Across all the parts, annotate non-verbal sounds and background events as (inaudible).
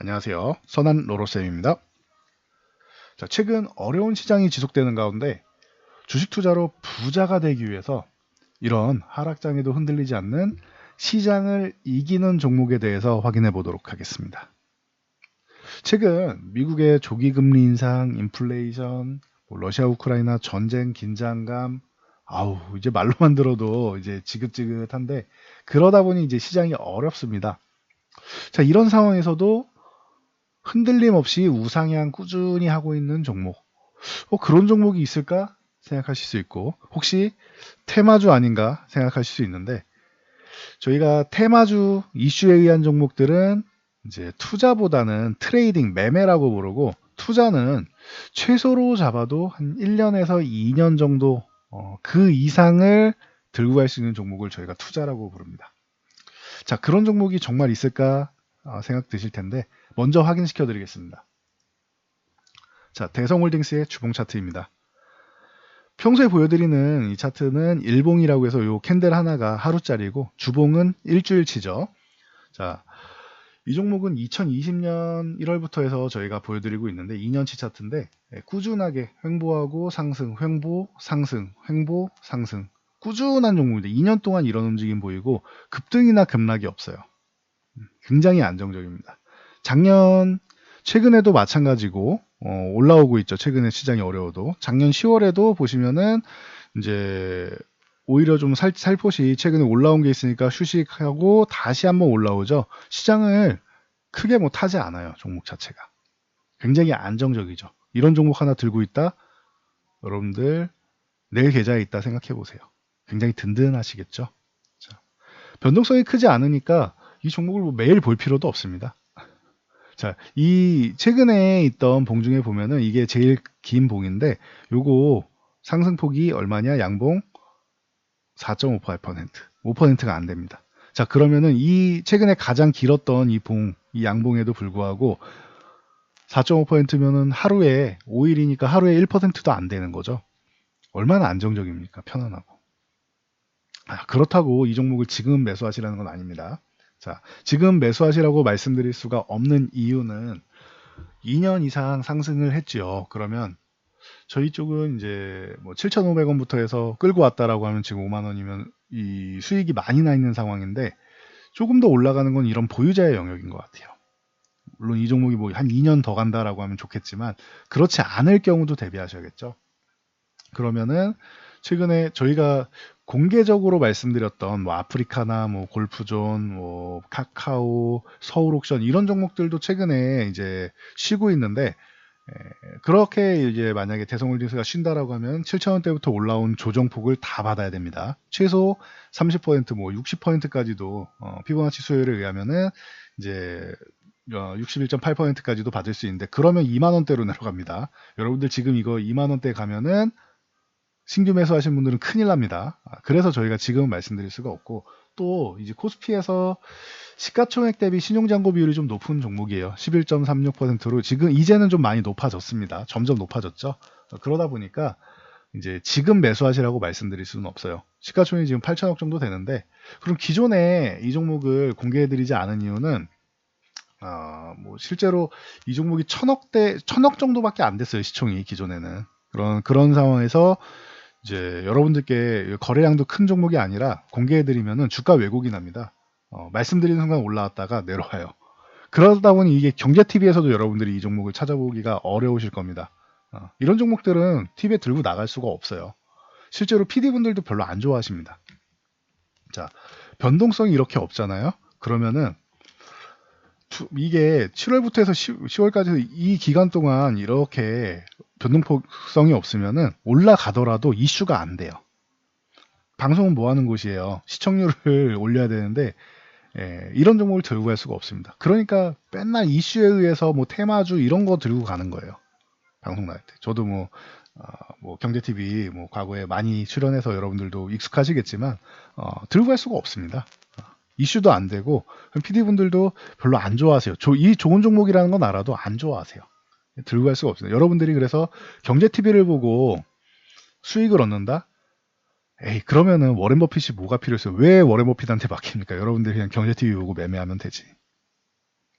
안녕하세요. 선한 로로쌤입니다. 자, 최근 어려운 시장이 지속되는 가운데 주식 투자로 부자가 되기 위해서 이런 하락장에도 흔들리지 않는 시장을 이기는 종목에 대해서 확인해 보도록 하겠습니다. 최근 미국의 조기 금리 인상, 인플레이션, 뭐 러시아 우크라이나 전쟁 긴장감, 아우 이제 말로만 들어도 이제 지긋지긋한데 그러다 보니 이제 시장이 어렵습니다. 자 이런 상황에서도 흔들림 없이 우상향 꾸준히 하고 있는 종목. 어, 그런 종목이 있을까 생각하실 수 있고 혹시 테마주 아닌가 생각하실 수 있는데 저희가 테마주 이슈에 의한 종목들은 이제 투자보다는 트레이딩 매매라고 부르고 투자는 최소로 잡아도 한 1년에서 2년 정도 어, 그 이상을 들고 갈 수 있는 종목을 저희가 투자라고 부릅니다. 자 그런 종목이 정말 있을까 어, 생각 드실 텐데 먼저 확인시켜 드리겠습니다. 자 대성홀딩스의 주봉 차트입니다. 평소에 보여드리는 이 차트는 일봉이라고 해서 요 캔들 하나가 하루짜리고 주봉은 일주일치죠. 자, 이 종목은 2020년 1월부터 해서 저희가 보여드리고 있는데 2년치 차트인데 예, 꾸준하게 횡보하고 상승, 횡보, 상승, 횡보, 상승 꾸준한 종목인데 2년 동안 이런 움직임 보이고 급등이나 급락이 없어요. 음, 굉장히 안정적입니다. 작년 최근에도 마찬가지고 어, 올라오고 있죠. 최근에 시장이 어려워도 작년 10월에도 보시면은 이제 오히려 좀 살, 살포시 최근에 올라온 게 있으니까 휴식하고 다시 한번 올라오죠. 시장을 크게 뭐 타지 않아요. 종목 자체가. 굉장히 안정적이죠. 이런 종목 하나 들고 있다? 여러분들 내 계좌에 있다 생각해 보세요. 굉장히 든든하시겠죠. 자, 변동성이 크지 않으니까 이 종목을 뭐 매일 볼 필요도 없습니다. 자, 이 최근에 있던 봉 중에 보면은 이게 제일 긴 봉인데 요거 상승폭이 얼마냐? 양봉 4.58%. 5%가 안 됩니다. 자, 그러면은 이 최근에 가장 길었던 이 봉, 이 양봉에도 불구하고 4.5%면은 하루에 5일이니까 하루에 1%도 안 되는 거죠. 얼마나 안정적입니까? 편안하고. 아, 그렇다고 이 종목을 지금 매수하시라는 건 아닙니다. 자, 지금 매수하시라고 말씀드릴 수가 없는 이유는 2년 이상 상승을 했지요. 그러면 저희 쪽은 이제 뭐 7,500원부터 해서 끌고 왔다라고 하면 지금 5만 원이면 이 수익이 많이 나 있는 상황인데 조금 더 올라가는 건 이런 보유자의 영역인 것 같아요. 물론 이 종목이 뭐 한 2년 더 간다라고 하면 좋겠지만 그렇지 않을 경우도 대비하셔야겠죠. 그러면은 최근에 저희가 공개적으로 말씀드렸던 뭐 아프리카나 뭐 골프존, 뭐 카카오, 서울 옥션 이런 종목들도 최근에 이제 쉬고 있는데 에, 그렇게 이제 만약에 대성홀딩스가 쉰다라고 하면 7천원대부터 올라온 조정폭을 다 받아야 됩니다. 최소 30%뭐 60%까지도 어, 피보나치 수요일에 의하면은 이제 61.8%까지도 받을 수 있는데 그러면 2만 원대로 내려갑니다. 여러분들 지금 이거 2만 원대 가면은 신규 매수하신 분들은 큰일 납니다. 아, 그래서 저희가 지금은 말씀드릴 수가 없고 또 이제 코스피에서 시가총액 대비 신용잔고 비율이 좀 높은 종목이에요. 11.36%로 지금 이제는 좀 많이 높아졌습니다. 점점 높아졌죠. 어, 그러다 보니까 이제 지금 매수하시라고 말씀드릴 수는 없어요. 시가총액이 지금 8천억 정도 되는데 그럼 기존에 이 종목을 공개해드리지 않은 이유는 어, 뭐 실제로 이 종목이 천억대 천억 정도밖에 안 됐어요 시총이 기존에는 그런 그런 상황에서 이제 여러분들께 거래량도 큰 종목이 아니라 공개해드리면은 주가 왜곡이 납니다. 어, 말씀드리는 순간 올라왔다가 내려와요. 그러다 보니 이게 경제TV에서도 여러분들이 이 종목을 찾아보기가 어려우실 겁니다. 어, 이런 종목들은 TV에 들고 나갈 수가 없어요. 실제로 PD분들도 별로 안 좋아하십니다. 자, 변동성이 이렇게 없잖아요. 그러면은 이게 7월부터 해서 10, 월까지이 기간 동안 이렇게 변동성이 없으면은 올라가더라도 이슈가 안 돼요. 방송은 뭐 하는 곳이에요. 시청률을 (laughs) 올려야 되는데 예, 이런 종목을 들고 갈 수가 없습니다. 그러니까 맨날 이슈에 의해서 뭐 테마주 이런 거 들고 가는 거예요. 방송 나갈 때. 저도 뭐, 어, 뭐 경제TV 뭐 과거에 많이 출연해서 여러분들도 익숙하시겠지만 어, 들고 갈 수가 없습니다. 어, 이슈도 안 되고 PD분들도 별로 안 좋아하세요. 조, 이 좋은 종목이라는 건 알아도 안 좋아하세요. 들고 갈 수가 없습니다. 여러분들이 그래서 경제TV를 보고 수익을 얻는다? 에이, 그러면은 워렌 버핏이 뭐가 필요했어요? 왜 워렌 버핏한테 맡깁니까? 여러분들이 그냥 경제TV 보고 매매하면 되지.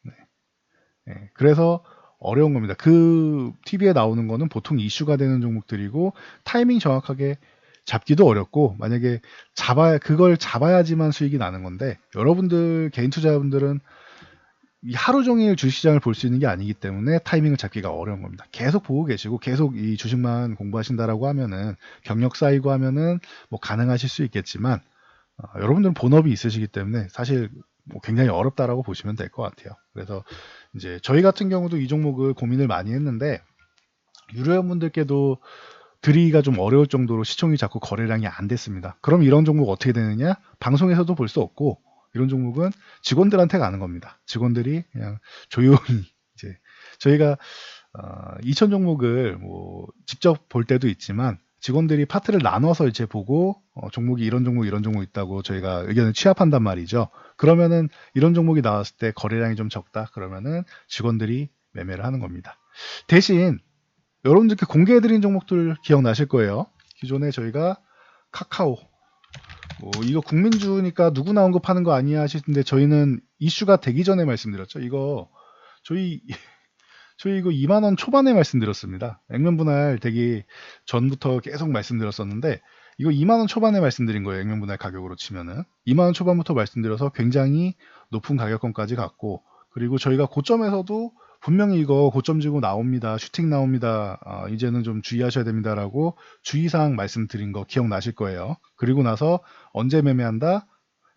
네. 예, 그래서 어려운 겁니다. 그 TV에 나오는 거는 보통 이슈가 되는 종목들이고 타이밍 정확하게 잡기도 어렵고 만약에 잡아야 그걸 잡아야지만 수익이 나는 건데 여러분들 개인 투자자분들은 이 하루 종일 주식시장을 볼 수 있는 게 아니기 때문에 타이밍을 잡기가 어려운 겁니다. 계속 보고 계시고 계속 이 주식만 공부하신다라고 하면은 경력 쌓이고 하면은 뭐 가능하실 수 있겠지만 어, 여러분들은 본업이 있으시기 때문에 사실 뭐 굉장히 어렵다라고 보시면 될 것 같아요. 그래서 이제 저희 같은 경우도 이 종목을 고민을 많이 했는데 유료원분들께도 드리기가 좀 어려울 정도로 시총이 자꾸 거래량이 안 됐습니다. 그럼 이런 종목 어떻게 되느냐? 방송에서도 볼 수 없고 이런 종목은 직원들한테 가는 겁니다. 직원들이 그냥 조용히 (laughs) 이제 저희가 어, 2천 종목을 뭐 직접 볼 때도 있지만 직원들이 파트를 나눠서 이제 보고 어, 종목이 이런 종목 이런 종목 있다고 저희가 의견을 취합한단 말이죠. 그러면은 이런 종목이 나왔을 때 거래량이 좀 적다 그러면은 직원들이 매매를 하는 겁니다. 대신 여러분들께 공개해드린 종목들 기억나실 거예요. 기존에 저희가 카카오 뭐 이거 국민주니까 누구나 언급하는 거 아니야 하시는데 저희는 이슈가 되기 전에 말씀드렸죠. 이거 저희 (laughs) 저희 이거 2만 원 초반에 말씀드렸습니다. 액면 분할 되기 전부터 계속 말씀드렸었는데 이거 2만 원 초반에 말씀드린 거예요. 액면 분할 가격으로 치면은 2만 원 초반부터 말씀드려서 굉장히 높은 가격권까지 갔고 그리고 저희가 고점에서도 분명히 이거 고점 지고 나옵니다. 슈팅 나옵니다. 아, 이제는 좀 주의하셔야 됩니다라고 주의사항 말씀드린 거 기억나실 거예요. 그리고 나서 언제 매매한다?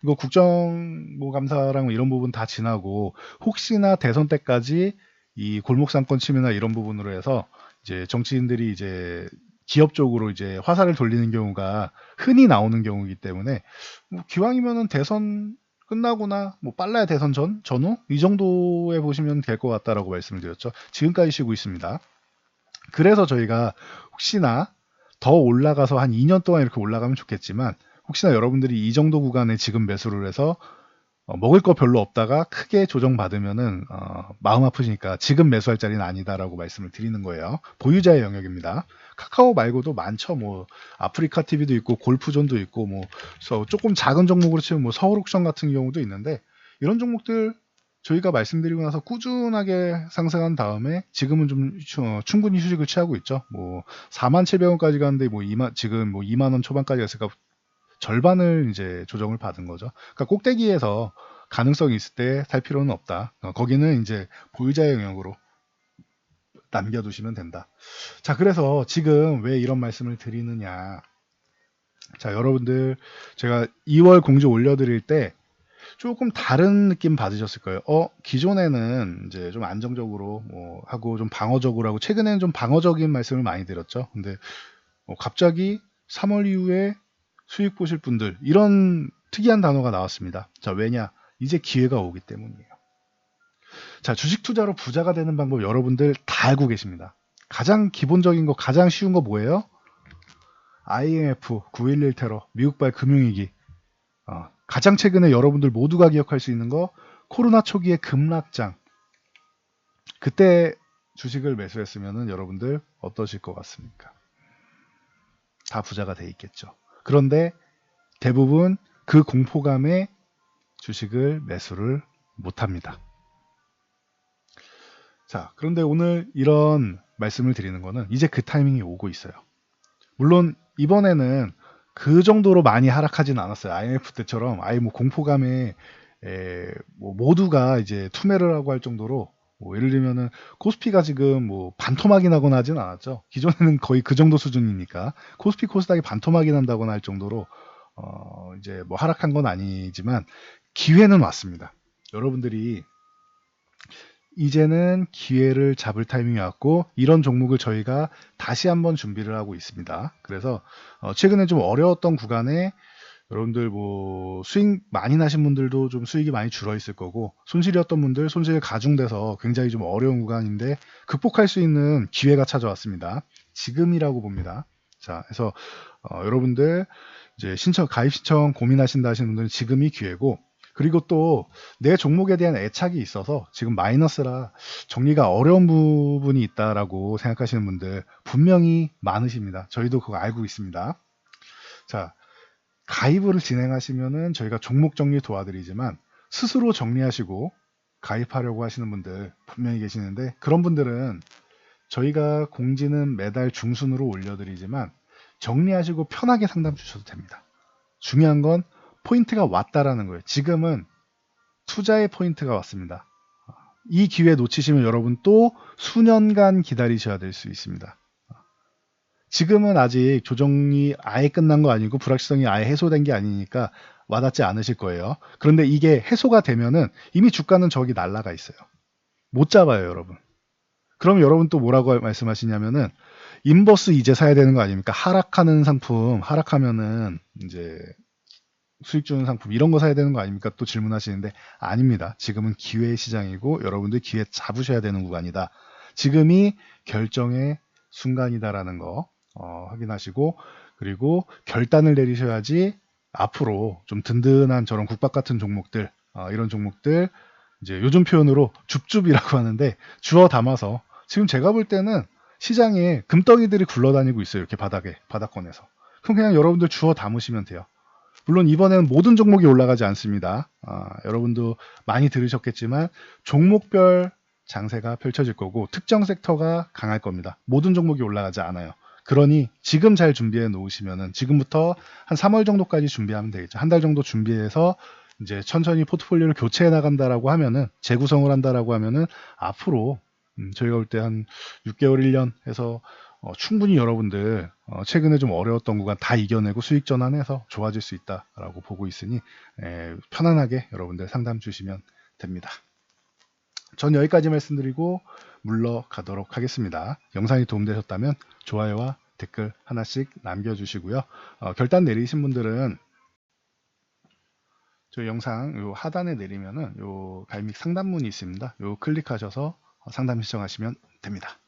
이거 국정감사랑 이런 부분 다 지나고 혹시나 대선 때까지 이 골목상권 침해나 이런 부분으로 해서 이제 정치인들이 이제 기업 쪽으로 이제 화살을 돌리는 경우가 흔히 나오는 경우이기 때문에 뭐 기왕이면은 대선 끝나거나 뭐 빨라야 대선 전 전후 이 정도에 보시면 될 것 같다라고 말씀을 드렸죠. 지금까지 쉬고 있습니다. 그래서 저희가 혹시나 더 올라가서 한 2년 동안 이렇게 올라가면 좋겠지만 혹시나 여러분들이 이 정도 구간에 지금 매수를 해서 어, 먹을 거 별로 없다가 크게 조정받으면은 어, 마음 아프시니까 지금 매수할 자리는 아니다라고 말씀을 드리는 거예요. 보유자의 영역입니다. 카카오 말고도 많죠. 뭐 아프리카 TV도 있고 골프존도 있고 뭐 조금 작은 종목으로 치면 뭐 서울 옥션 같은 경우도 있는데 이런 종목들 저희가 말씀드리고 나서 꾸준하게 상승한 다음에 지금은 좀 어, 충분히 휴식을 취하고 있죠. 뭐 4만 700원까지 갔는데 뭐 2만 지금 뭐 2만 원 초반까지 갔으니까 절반을 이제 조정을 받은 거죠. 그러니까 꼭대기에서 가능성이 있을 때 살 필요는 없다. 어, 거기는 이제 보유자의 영역으로 남겨두시면 된다. 자, 그래서 지금 왜 이런 말씀을 드리느냐. 자, 여러분들 제가 2월 공지 올려드릴 때 조금 다른 느낌 받으셨을 거예요. 어, 기존에는 이제 좀 안정적으로 뭐 하고 좀 방어적으로 하고 최근에는 좀 방어적인 말씀을 많이 드렸죠. 근데 어, 갑자기 3월 이후에 수익 보실 분들 이런 특이한 단어가 나왔습니다. 자, 왜냐? 이제 기회가 오기 때문이에요. 자, 주식 투자로 부자가 되는 방법 여러분들 다 알고 계십니다. 가장 기본적인 거, 가장 쉬운 거 뭐예요? IMF 9.11 테러, 미국발 금융위기. 어, 가장 최근에 여러분들 모두가 기억할 수 있는 거, 코로나 초기의 급락장. 그때 주식을 매수했으면 여러분들 어떠실 것 같습니까? 다 부자가 돼 있겠죠. 그런데 대부분 그 공포감에 주식을 매수를 못합니다. 자, 그런데 오늘 이런 말씀을 드리는 거는 이제 그 타이밍이 오고 있어요. 물론 이번에는 그 정도로 많이 하락하진 않았어요. IMF 때처럼 아예 뭐 공포감에 에, 뭐 모두가 이제 투매를 하고 할 정도로 뭐 예를 들면은 코스피가 지금 뭐 반토막이 나거나 하진 않았죠. 기존에는 거의 그 정도 수준이니까 코스피 코스닥이 반토막이 난다거나 할 정도로 어 이제 뭐 하락한 건 아니지만 기회는 왔습니다. 여러분들이 이제는 기회를 잡을 타이밍이 왔고 이런 종목을 저희가 다시 한번 준비를 하고 있습니다. 그래서 어 최근에 좀 어려웠던 구간에 여러분들 뭐 수익 많이 나신 분들도 좀 수익이 많이 줄어 있을 거고 손실이었던 분들 손실 가중돼서 굉장히 좀 어려운 구간인데 극복할 수 있는 기회가 찾아왔습니다. 지금이라고 봅니다. 자, 그래서 어, 여러분들 이제 신청 가입 신청 고민하신다 하시는 분들은 지금이 기회고 그리고 또 내 종목에 대한 애착이 있어서 지금 마이너스라 정리가 어려운 부분이 있다라고 생각하시는 분들 분명히 많으십니다. 저희도 그거 알고 있습니다. 자, 가입을 진행하시면은 저희가 종목 정리 도와드리지만 스스로 정리하시고 가입하려고 하시는 분들 분명히 계시는데 그런 분들은 저희가 공지는 매달 중순으로 올려드리지만 정리하시고 편하게 상담 주셔도 됩니다. 중요한 건 포인트가 왔다라는 거예요. 지금은 투자의 포인트가 왔습니다. 이 기회 놓치시면 여러분 또 수년간 기다리셔야 될 수 있습니다. 지금은 아직 조정이 아예 끝난 거 아니고 불확실성이 아예 해소된 게 아니니까 와닿지 않으실 거예요. 그런데 이게 해소가 되면은 이미 주가는 저기 날라가 있어요. 못 잡아요, 여러분. 그럼 여러분 또 뭐라고 말씀하시냐면은 인버스 이제 사야 되는 거 아닙니까? 하락하는 상품, 하락하면은 이제 수익 주는 상품 이런 거 사야 되는 거 아닙니까? 또 질문하시는데 아닙니다. 지금은 기회의 시장이고 여러분들 기회 잡으셔야 되는 구간이다. 지금이 결정의 순간이다라는 거 어, 확인하시고 그리고 결단을 내리셔야지 앞으로 좀 든든한 저런 국밥 같은 종목들 어, 이런 종목들 이제 요즘 표현으로 줍줍이라고 (laughs) 하는데 주워 담아서 지금 제가 볼 때는 시장에 금덩이들이 굴러다니고 있어요 이렇게 바닥에 바닥권에서 그럼 그냥 여러분들 주워 담으시면 돼요 물론 이번에는 모든 종목이 올라가지 않습니다. 아, 여러분도 많이 들으셨겠지만 종목별 장세가 펼쳐질 거고 특정 섹터가 강할 겁니다. 모든 종목이 올라가지 않아요. 그러니 지금 잘 준비해 놓으시면은 지금부터 한 3월 정도까지 준비하면 되겠죠. 한 달 정도 준비해서 이제 천천히 포트폴리오를 교체해 나간다라고 하면은 재구성을 한다라고 하면은 앞으로 음, 저희가 볼 때 한 6개월 1년 해서 어, 충분히 여러분들 어, 최근에 좀 어려웠던 구간 다 이겨내고 수익 전환해서 좋아질 수 있다라고 보고 있으니 에, 편안하게 여러분들 상담 주시면 됩니다. 전 여기까지 말씀드리고 물러가도록 하겠습니다. 영상이 도움되셨다면 좋아요와 댓글 하나씩 남겨주시고요. 어, 결단 내리신 분들은 저희 영상 요 하단에 내리면은 요및 상담문이 있습니다. 요 클릭하셔서 상담 신청하시면 됩니다.